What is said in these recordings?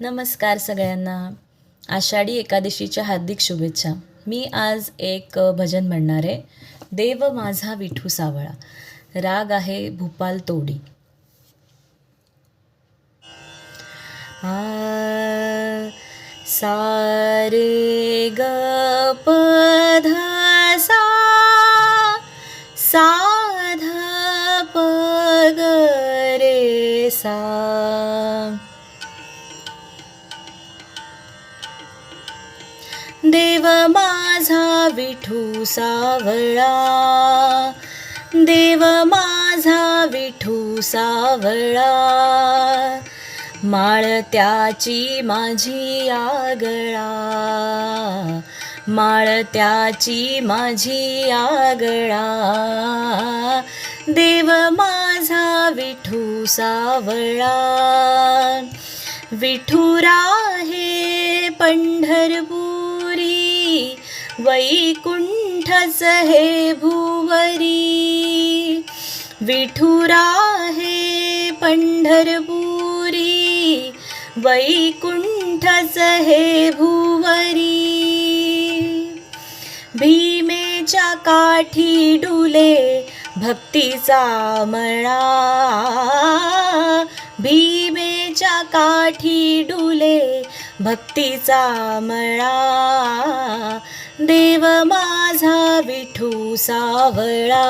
नमस्कार सगळ्यांना. आषाढी एकादशीच्या हार्दिक शुभेच्छा. मी आज एक भजन म्हणणार आहे. देव माझा विठू सावळा. राग आहे भूपाल तोडी. आ, सा रे ग प सा सा प ग रे सा. देव माझा विठू सावळा. देव माझा विठू सावळा. माळ त्याची माझी आगळा. माळ त्याची माझी आगळा. देव माझा विठू सावळा. विठुरा हे पंढरपूर. वैकुंठच हे भुवरी विठुरा हे पंढरपुरी वैकुंठच हे भुवरी. भीमेच्या काठी डुले भक्तीचा मळा भीमेच्या काठी डुले भक्तीचा मळा. देव माझा विठू सावळा.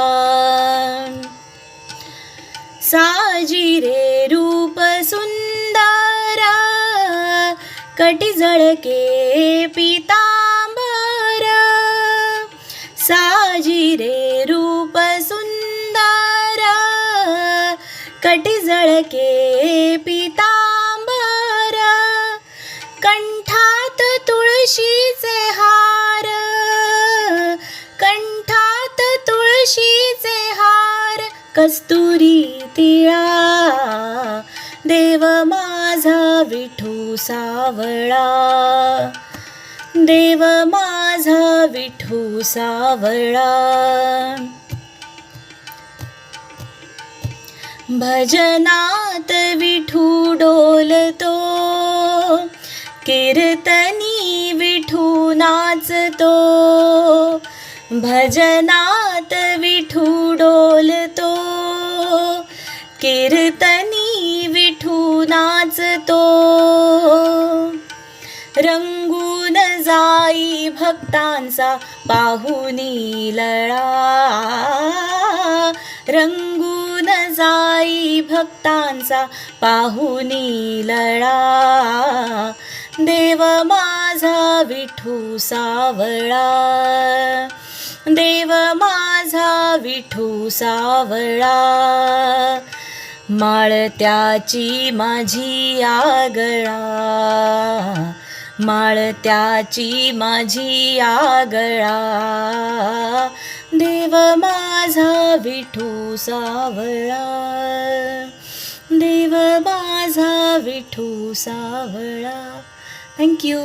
साजी रे रूप सुंदर कटी झळके पितांबर. साजी रे रूप सुंदारा कटी झळके पिता कस्तुरी तिळा. देव माझा विठू सावळा. देव माझा विठू सावळा. भजनात विठू डोलतो. कीर्तनी विठू नाचतो. भजनात विठू डोलतो. कीर्तनी विठू नाचतो रंगून जाई भक्तांचा पाहुनी लळा. रंगून जाई भक्तांचा पाहुनी लळा. देव माझा विठू सावळा. देव माझा विठू सावळा. माळत्याची माझी आगळा. माळत्याची माझी आगळा. देव माझा विठू सावळा. देव माझा विठू सावळा. थँक्यू